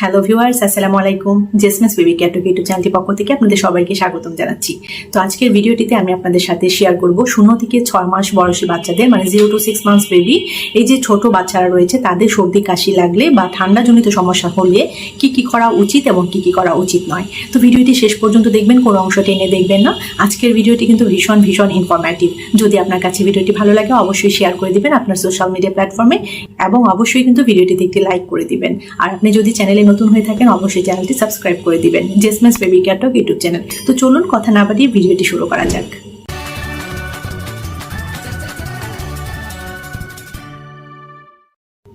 Hello viewers আসসালামু আলাইকুম। জেসমেস baby ক্যাটো YouTube চ্যানেলটি পক্ষ থেকে আপনাদের সবাইকে স্বাগতম জানাচ্ছি। তো আজকের ভিডিওটিতে আমি আপনাদের সাথে শেয়ার করব শূন্য থেকে ছয় মাস বয়সী বাচ্চাদের মানে zero to six months baby এই যে ছোট বাচ্চারা রয়েছে, তাদের সর্দি, কাশি লাগলে বা ঠান্ডাজনিত সমস্যা হলে কি কি করা উচিত এবং কি কি করা উচিত নয়। তো ভিডিওটি শেষ পর্যন্ত দেখবেন, কোনো অংশ টেনে দেখবেন না। আজকের ভিডিওটি কিন্তু ভীষণ ভীষণ ইনফরমেটিভ যদি আপনার কাছে ভিডিওটি ভালো লাগে, অবশ্যই শেয়ার করে দিবেন আপনার সোশ্যাল মিডিয়া প্ল্যাটফর্মে এবং অবশ্যই কিন্তু ভিডিওটিতে একটি লাইক করে দিবেন। আর আপনি যদি চ্যানেলে নতুন হয়ে থাকেন, অবশ্যই চ্যানেলটি সাবস্ক্রাইব করে দিবেন। জেসমেস বেবি ক্যাটক ইউটিউব চ্যানেল তো চলুন কথা না বাড়িয়ে ভিডিওটি শুরু করা যাক।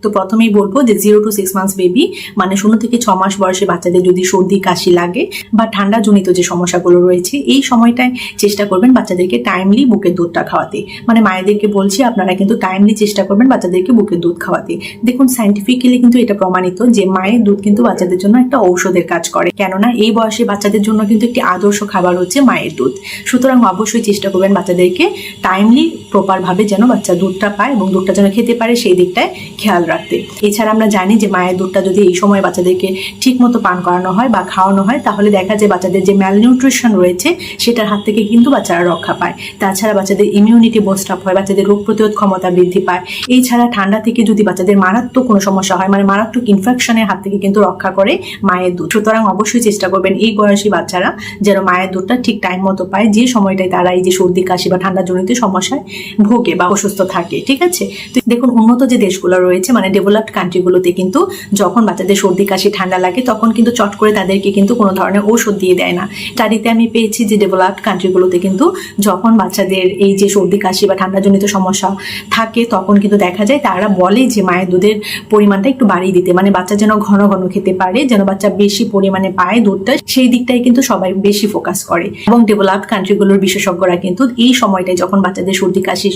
তো প্রথমেই বলব যে zero to six months baby মানে শূন্য থেকে ছ মাস বয়সে বাচ্চাদের যদি সর্দি, কাশি লাগে বা ঠান্ডা জনিত যে সমস্যাগুলো রয়েছে, এই সময়টায় চেষ্টা করবেন বাচ্চাদেরকে টাইমলি বুকের দুধটা খাওয়াতে। মানে মায়েদেরকে বলছি, আপনারা কিন্তু টাইমলি চেষ্টা করবেন বাচ্চাদেরকে বুকের দুধ খাওয়াতে। দেখুন সাইন্টিফিক্যালি কিন্তু এটা প্রমাণিত যে মায়ের দুধ কিন্তু বাচ্চাদের জন্য একটা ঔষধের কাজ করে। কেননা এই বয়সে বাচ্চাদের জন্য কিন্তু একটি আদর্শ খাবার হচ্ছে মায়ের দুধ। সুতরাং অবশ্যই চেষ্টা করবেন বাচ্চাদেরকে টাইমলি প্রপারভাবে যেন বাচ্চা দুধটা পায় এবং দুধটা যেন খেতে পারে, সেই দিকটায় খেয়াল রাখতে এছাড়া আমরা জানি যে মায়ের দুধটা যদি এই সময় বাচ্চাদেরকে ঠিক মতো পান করানো হয় বা খাওয়ানো হয়, তাহলে দেখা যায় বাচ্চাদের যে ম্যালনিউট্রিশন রয়েছে, সেটার হাত থেকে কিন্তু বাচ্চারা রক্ষা পায়। তাছাড়া বাচ্চাদের ইমিউনিটি বোস্ট আপ হয়, বাচ্চাদের রোগ প্রতিরোধ ক্ষমতা বৃদ্ধি পায়। এছাড়া ঠান্ডা থেকে যদি বাচ্চাদের মারাত্মক কোনো সমস্যা হয় মানে মারাত্মক ইনফেকশনের হাত থেকে কিন্তু রক্ষা করে মায়ের দুধ। সুতরাং অবশ্যই চেষ্টা করবেন এই বয়সী বাচ্চারা যেন মায়ের দুধটা ঠিক টাইম মতো পায়, যে সময়টায় তারা এই যে সর্দি, কাশি বা ঠান্ডা জনিত সমস্যায় ভোগে বা অসুস্থ থাকে, ঠিক আছে? তো দেখুন, উন্নত যে দেশগুলো রয়েছে মানে ডেভেলপড কান্ট্রিগুলোতে কিন্তু যখন বাচ্চাদের সর্দি, কাশি, ঠান্ডা লাগে, তখন কিন্তু চট করে তাদেরকে কিন্তু কোনো ধরনের ঔষধ দিয়ে দেয় না। স্টাডিতে আমি পেয়েছি যে ডেভেলপড কান্ট্রিগুলোতে কিন্তু যখন বাচ্চাদের এই যে সর্দি, কাশি বা ঠান্ডাজনিত সমস্যা থাকে, তখন কিন্তু দেখা যায় তারা বলে যে মায়ের দুধের পরিমাণটা একটু বাড়িয়ে দিতে। মানে বাচ্চা যেন ঘন ঘন খেতে পারে, যেন বাচ্চা বেশি পরিমাণে পায় দুধটা, সেই দিকটাই কিন্তু সবাই বেশি ফোকাস করে। এবং ডেভেলপড কান্ট্রিগুলোর বিশেষজ্ঞরা কিন্তু এই সময়টায় যখন বাচ্চাদের সর্দি, কাশি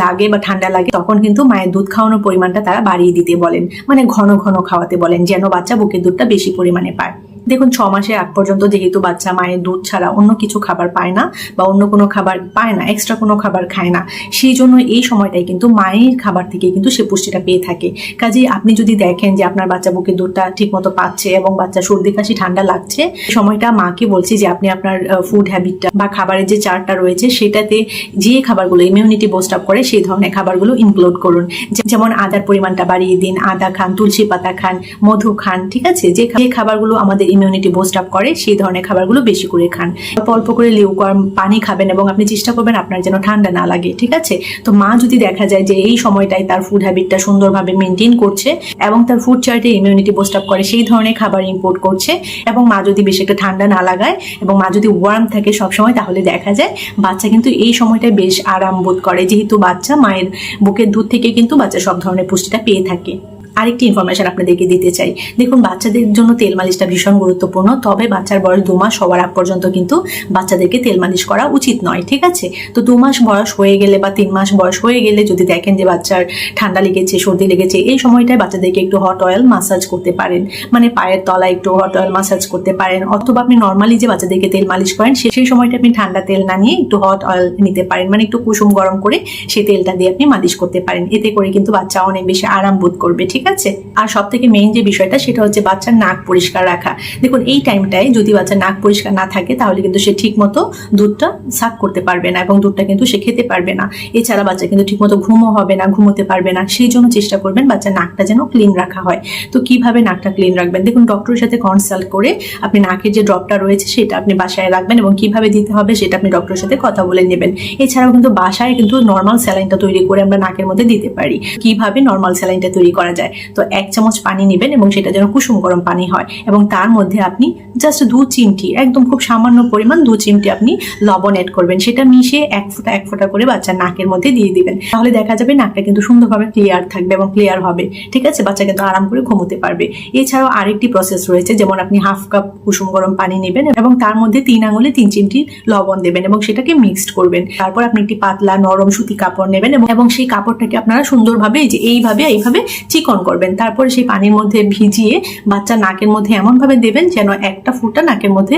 লাগে বা ঠান্ডা লাগে, তখন কিন্তু মায়ের দুধ খাওয়ানোর পরিমাণটা তারা বাড়িয়ে দিতে বলেন। মানে ঘন ঘন খাওয়াতে বলেন যেন বাচ্চা বুকের দুধটা বেশি পরিমাণে পায়। দেখুন, ছ মাসে আগ পর্যন্ত যেহেতু বাচ্চা মায়ের দুধ ছাড়া অন্য কিছু খাবার পায় না বা অন্য কোনো খাবার পায় না এক্সট্রা কোনো খাবার খায় না, সেই জন্য এই সময়টাই কিন্তু মায়ের খাবার থেকে কিন্তু সে পুষ্টিটা পেয়ে থাকে। কাজেই আপনি যদি দেখেন যে আপনার বাচ্চা বুকের দুধটা ঠিক মতো পাচ্ছে এবং বাচ্চা সর্দি কাশি ঠান্ডা লাগছে সময়টা মাকে বলছি যে আপনি আপনার ফুড হ্যাবিটটা বা খাবারের যে চারটা রয়েছে সেটাতে যে খাবারগুলো ইমিউনিটি বোস্ট আপ করে সেই ধরনের খাবারগুলো ইনক্লুড করুন। যেমন আদার পরিমাণটা বাড়িয়ে দিন, আদা খান, তুলসী পাতা খান, মধু খান, ঠিক আছে? যে খাবারগুলো আমাদের ইমিউনিটি বুস্ট আপ করে, সেই ধরনের খাবারগুলো বেশি করে খান। অল্প অল্প করে লিউকর্ম পানি খাবেন এবং আপনি চেষ্টা করবেন আপনার যেন ঠান্ডা না লাগে, ঠিক আছে? তো মা যদি দেখা যায় যে এই সময়টায় তার ফুড হ্যাবিটটা সুন্দরভাবে মেনটেন করছে এবং তার ফুড চার্টে ইমিউনিটি বুস্ট আপ করে, সেই ধরনের খাবার ইম্পোর্ট করছে এবং মা যদি বেশি একটা ঠান্ডা না লাগায় এবং মা যদি ওয়ার্ম থাকে সবসময়, তাহলে দেখা যায় বাচ্চা কিন্তু এই সময়টায় বেশ আরাম বোধ করে। যেহেতু বাচ্চা, মায়ের বুকের দুধ থেকে কিন্তু বাচ্চা সব ধরনের পুষ্টিটা পেয়ে থাকে। আরেকটি ইনফরমেশন আপনাদেরকে দিতে চাই। দেখুন, বাচ্চাদের জন্য তেল মালিশটা ভীষণ গুরুত্বপূর্ণ, তবে বাচ্চার বয়স দু মাস হওয়ার আগ পর্যন্ত কিন্তু বাচ্চাদেরকে তেল মালিশ করা উচিত নয়, ঠিক আছে? তো দু মাস বয়স হয়ে গেলে বা তিন মাস বয়স হয়ে গেলে যদি দেখেন যে বাচ্চার ঠান্ডা লেগেছে, সর্দি লেগেছে, এই সময়টায় বাচ্চাদেরকে একটু হট অয়েল মাসাজ করতে পারেন। মানে পায়ের তলায় একটু হট অয়েল মাসাজ করতে পারেন, অথবা আপনি নর্মালি যে বাচ্চাদেরকে তেল মালিশ করেন সেই সময়টা আপনি ঠান্ডা তেল না নিয়ে একটু হট অয়েল নিতে পারেন। মানে একটু কুসুম গরম করে সেই তেলটা দিয়ে আপনি মালিশ করতে পারেন। এতে করে কিন্তু বাচ্চা অনেক বেশি আরাম বোধ করবে, ঠিক আছে? আর সব থেকে মেইন যে বিষয়টা, সেটা হচ্ছে বাচ্চার নাক পরিষ্কার রাখা। দেখুন, এই টাইমটায় যদি বাচ্চার নাক পরিষ্কার না থাকে, তাহলে কিন্তু সে ঠিক মতো দুধটা সাক করতে পারবে না এবং দুধটা কিন্তু সে খেতে পারবে না। এছাড়া বাচ্চা কিন্তু ঠিকমতো ঘুমও হবে না, ঘুমোতে পারবে না। সেই জন্য চেষ্টা করবেন বাচ্চার নাকটা যেন ক্লিন রাখা হয়। তো কীভাবে নাকটা ক্লিন রাখবেন? দেখুন ডক্টরের সাথে কনসাল্ট করে আপনি নাকের যে ড্রপটা রয়েছে, সেটা আপনি বাসায় রাখবেন এবং কীভাবে দিতে হবে, সেটা আপনি ডক্টরের সাথে কথা বলে নেবেন। এছাড়াও কিন্তু বাসায় কিন্তু নর্মাল স্যালাইনটা তৈরি করে আমরা নাকের মধ্যে দিতে পারি। কীভাবে নর্মাল স্যালাইনটা তৈরি করা যায়? তো এক চামচ পানি নেবেন এবং সেটা যেন কুসুম গরম পানি হয় এবং তার মধ্যে আপনি জাস্ট দু চিমটি, একদম খুব সামান্য পরিমাণ দু চিমটি আপনি লবণ এড করবেন। সেটা মিশিয়ে এক ফোঁটা এক ফোঁটা করে বাচ্চার নাকের মধ্যে দিয়ে দিবেন। তাহলে দেখা যাবে নাকটা কিন্তু সুন্দরভাবে ক্লিয়ার থাকবে এবং ক্লিয়ার হবে, ঠিক আছে? বাচ্চা কিন্তু আরাম করে ঘুমোতে পারবে। এছাড়াও আরেকটি প্রসেস রয়েছে, যেমন আপনি হাফ কাপ কুসুম গরম পানি নেবেন এবং তার মধ্যে তিন আঙুলে তিন চিমটি লবণ দেবেন এবং সেটাকে মিক্সড করবেন। তারপর আপনি একটি পাতলা নরম সুতি কাপড় নেবেন এবং- সেই কাপড়টাকে আপনারা সুন্দরভাবে যে এইভাবে এইভাবে চিকন করবেন। তারপরে সেই পানির মধ্যে ভিজিয়ে বাচ্চা নাকের মধ্যে এমনভাবে দেবেন যেন একটা ফুটা নাকের মধ্যে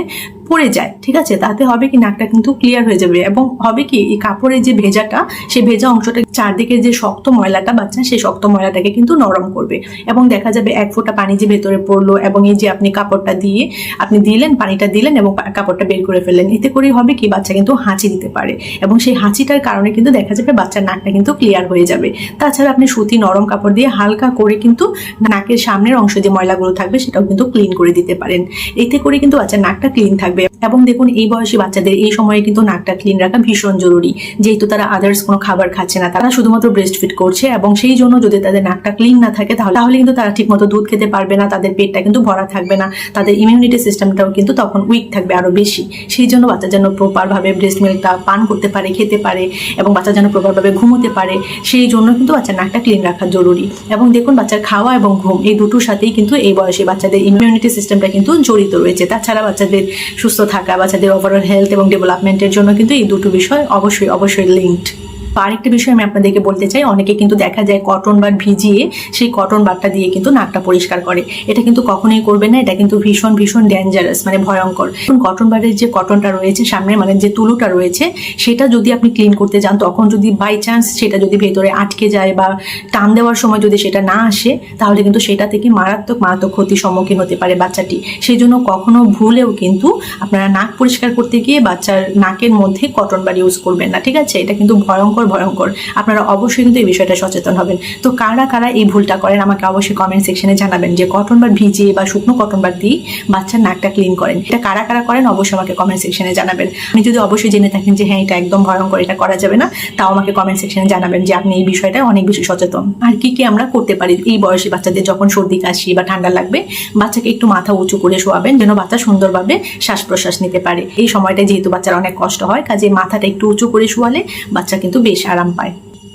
পড়ে যায়, ঠিক আছে? তাতে হবে কি নাকটা কিন্তু ক্লিয়ার হয়ে যাবে এবং হবে কি এই কাপড়ের যে ভেজাটা, সেই ভেজা অংশটা চারদিকে যে শক্ত ময়লাটা বাচ্চা, সেই শক্ত ময়লাটাকে কিন্তু নরম করবে এবং দেখা যাবে এক ফোঁটা পানি যে ভেতরে পড়ল এবং এই যে আপনি কাপড়টা দিয়ে, আপনি দিলেন, পানিটা দিলেন এবং কাপড়টা বের করে ফেললেন। এতে করেই হবে কি বাচ্চা কিন্তু হাঁচি দিতে পারে এবং সেই হাঁচিটার কারণে কিন্তু দেখা যাবে বাচ্চার নাকটা কিন্তু ক্লিয়ার হয়ে যাবে। তাছাড়া আপনি সুতি নরম কাপড় দিয়ে হালকা করে কিন্তু নাকের সামনের অংশ যে ময়লাগুলো থাকবে, সেটাও কিন্তু ক্লিন করে দিতে পারেন। এতে করে কিন্তু বাচ্চার নাকটা ক্লিন থাকবে এবং দেখুন, এই বয়সী বাচ্চাদের এই সময়ে কিন্তু নাকটা ক্লিন রাখা ভীষণ জরুরি। যেহেতু তারা আদার্স কোনো খাবার খাচ্ছে না, তারা শুধুমাত্র ব্রেস্ট ফিট করছে এবং সেই জন্য যদি তাদের নাকটা ক্লিন না থাকে, তাহলে কিন্তু তারা ঠিকমতো দুধ খেতে পারবে না, তাদের পেটটা কিন্তু ভরা থাকবে না, তাদের ইমিউনিটি সিস্টেমটাও কিন্তু তখন উইক থাকবে আরও বেশি। সেই জন্য বাচ্চা যেন প্রপারভাবে ব্রেস্ট মিল্কটা পান করতে পারে, খেতে পারে এবং বাচ্চা যেন প্রপারভাবে ঘুমোতে পারে, সেই জন্য কিন্তু বাচ্চার নাকটা ক্লিন রাখা জরুরি। এবং দেখুন, বাচ্চার খাওয়া এবং ঘুম এই দুটোর সাথেই কিন্তু এই বয়সে বাচ্চাদের ইমিউনিটি সিস্টেমটা কিন্তু জড়িত রয়েছে। তাছাড়া বাচ্চাদের সুস্থ থাকা, বাচ্চাদের ওভারঅল হেলথ এবং ডেভেলপমেন্টের জন্য কিন্তু এই দুটো বিষয় অবশ্যই অবশ্যই লিঙ্কড আরেকটা বিষয় আমি আপনাদেরকে বলতে চাই, অনেকে কিন্তু দেখা যায় কটন বার ভিজিয়ে সেই কটন বারটা দিয়ে কিন্তু নাকটা পরিষ্কার করে। এটা কিন্তু কখনোই করবে না, এটা কিন্তু ভীষণ ভীষণ ডেঞ্জারাস মানে ভয়ঙ্কর। কটন বারের যে কটনটা রয়েছে সামনে মানে যে তুলোটা রয়েছে, সেটা যদি আপনি ক্লিন করতে যান, তখন যদি বাই চান্স সেটা যদি ভেতরে আটকে যায় বা টান দেওয়ার সময় যদি সেটা না আসে, তাহলে কিন্তু সেটা থেকে মারাত্মক মারাত্মক ক্ষতির সম্মুখীন হতে পারে বাচ্চাটি। সেই জন্য কখনো ভুলেও কিন্তু আপনারা নাক পরিষ্কার করতে গিয়ে বাচ্চার নাকের মধ্যে কটন বার ইউজ করবেন না, ঠিক আছে? এটা কিন্তু ভয়ঙ্কর ভয়ঙ্কর ভয়ঙ্কর। আপনারা অবশ্যই কিন্তু এই বিষয়টা সচেতন হবেন। তো কারা কারা এই ভুলটা করেন আমাকে অবশ্যই কমেন্ট সেকশনে জানাবেন যে কটন বার ভিজিয়ে বা শুকনো কটন বার দিয়ে বাচ্চার নাকটা ক্লিন করেন। এটা কারা কারা করেন অবশ্যই আমাকে কমেন্ট সেকশনে জানাবেন। আপনি যদি অবশ্যই জেনে থাকেন যে হ্যাঁ এটা একদম ভয়ঙ্কর, এটা করা যাবে না, তাও আমাকে কমেন্ট সেকশনে জানাবেন যে আপনি এই বিষয়টা অনেক বেশি সচেতন। আর কি কি আমরা করতে পারি এই বয়সী বাচ্চাদের যখন সর্দি, কাশি বা ঠান্ডা লাগবে, বাচ্চাকে একটু মাথা উঁচু করে শোয়াবেন যেন বাচ্চা সুন্দরভাবে শ্বাস প্রশ্বাস নিতে পারে। এই সময়টা যেহেতু বাচ্চার অনেক কষ্ট হয়, কাজে মাথাটা একটু উঁচু করে শোয়ালে বাচ্চা কিন্তু বেশ আরাম পায়।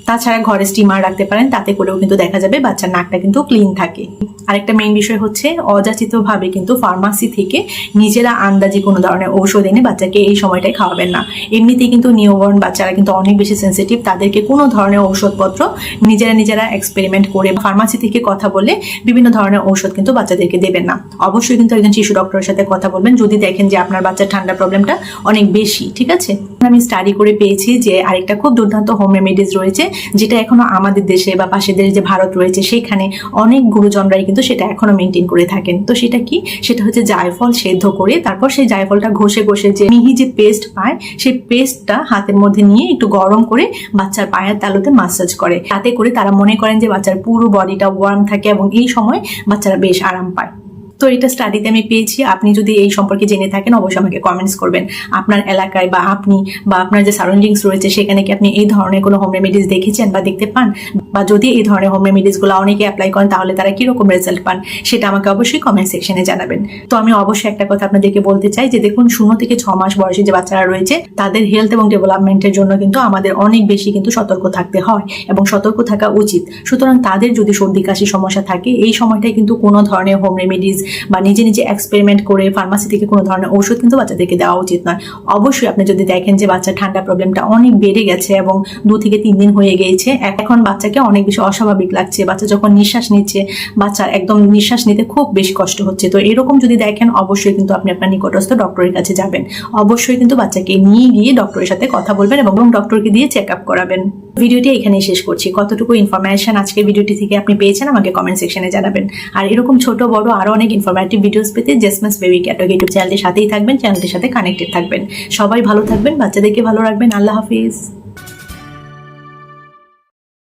তাছাড়া ঘরে স্টিমার রাখতে পারেন, তাতে করেও কিন্তু দেখা যাবে বাচ্চার নাকটা কিন্তু ক্লিন থাকে। আরেকটা মেইন বিষয় হচ্ছে, অযাচিতভাবে কিন্তু ফার্মাসি থেকে নিজেরা আন্দাজে কোনো ধরনের ঔষধ এনে বাচ্চাকে এই সময়টায় খাওয়াবেন না। এমনিতেই কিন্তু নিউবর্ন বাচ্চারা কিন্তু অনেক বেশি সেন্সিটিভ তাদেরকে কোনো ধরনের ঔষধপত্র নিজেরা নিজেরা এক্সপেরিমেন্ট করে ফার্মাসি থেকে কথা বলে বিভিন্ন ধরনের ঔষধ কিন্তু বাচ্চাদেরকে দেবেন না। অবশ্যই কিন্তু একজন শিশু ডক্টরের সাথে কথা বলবেন, যদি দেখেন যে আপনার বাচ্চার ঠান্ডা প্রবলেমটা অনেক বেশি, ঠিক আছে? আমি স্টাডি করে পেয়েছি যে আরেকটা খুব দুর্দান্ত হোম রেমেডিস রয়েছে, যেটা এখনও আমাদের দেশে বা পাশের দেশে যে ভারত রয়েছে সেখানে অনেক গুরুজনরাই কিন্তু সেটা এখনও মেনটেন করে থাকেন। তো সেটা কি? সেটা হচ্ছে জায়ফল সেদ্ধ করে, তারপর সেই জায়ফলটা ঘষে ঘষে যে মিহি যে পেস্ট পায়, সেই পেস্টটা হাতের মধ্যে নিয়ে একটু গরম করে বাচ্চার পায়ের তালুতে মাসাজ করে। তাতে করে তারা মনে করেন যে বাচ্চার পুরো বডিটা ওয়ার্ম থাকে এবং এই সময় বাচ্চারা বেশ আরাম পায়। তো এটা স্টাডিতে আমি পেয়েছি। আপনি যদি এই সম্পর্কে জেনে থাকেন, অবশ্যই আমাকে কমেন্টস করবেন। আপনার এলাকায় বা আপনি বা আপনার যে সারাউন্ডিংস রয়েছে, সেখানে কি আপনি এই ধরনের কোনো হোম রেমেডিস দেখেছেন বা দেখতে পান? বা যদি এই ধরনের হোম রেমেডিসগুলো অনেকে অ্যাপ্লাই করেন, তাহলে তারা কীরকম রেজাল্ট পান? সেটা আমাকে অবশ্যই কমেন্ট সেকশনে জানাবেন। তো আমি অবশ্যই একটা কথা আপনাদেরকে বলতে চাই যে, দেখুন, শূন্য থেকে ছ মাস বয়সে যে বাচ্চারা রয়েছে, তাদের হেলথ এবং ডেভেলপমেন্টের জন্য কিন্তু আমাদের অনেক বেশি কিন্তু সতর্ক থাকতে হয় এবং সতর্ক থাকা উচিত। সুতরাং তাদের যদি সর্দি কাশি সমস্যা থাকে, এই সময়টায় কিন্তু কোনো ধরনের হোম রেমেডিস বা নিজে নিজে এক্সপেরিমেন্ট করে ফার্মাসি থেকে কোনো ধরনের ঔষধ কিন্তু বাচ্চাদেরকে দেওয়া উচিত নয়। অবশ্যই আপনি যদি দেখেন যে বাচ্চার ঠান্ডা প্রবলেমটা অনেক বেড়ে গেছে এবং দু থেকে তিন দিন হয়ে গিয়েছে, এখন বাচ্চাকে অনেক বেশি অস্বাভাবিক লাগছে। বাচ্চা যখন নিঃশ্বাস নিচ্ছে, বাচ্চার একদম নিঃশ্বাস নিতে খুব বেশি কষ্ট হচ্ছে। তো এরকম যদি দেখেন, অবশ্যই কিন্তু আপনি আপনার নিকটস্থ ডক্টরের কাছে যাবেন। অবশ্যই কিন্তু বাচ্চাকে নিয়ে গিয়ে ডক্টরের সাথে কথা বলবেন এবং ডক্টরকে দিয়ে চেক আপ করাবেন। ভিডিওটি এখানেই শেষ করছি। কতটুকু ইনফরমেশন আজকে ভিডিওটি থেকে আপনি পেয়েছেন আমাকে কমেন্ট সেকশনে জানাবেন। আর এরকম ছোট, বড় আরও অনেক ইনফরমেটিভ ভিডিওস পেতে জেসমাস বেবি ক্যাটক ইউটিউব চ্যানেলটির সাথেই থাকবেন চ্যানেলটির সাথে কানেক্টেড থাকবেন। সবাই ভালো থাকবেন, বাচ্চাদেরকে ভালো রাখবেন। আল্লাহ হাফিজ।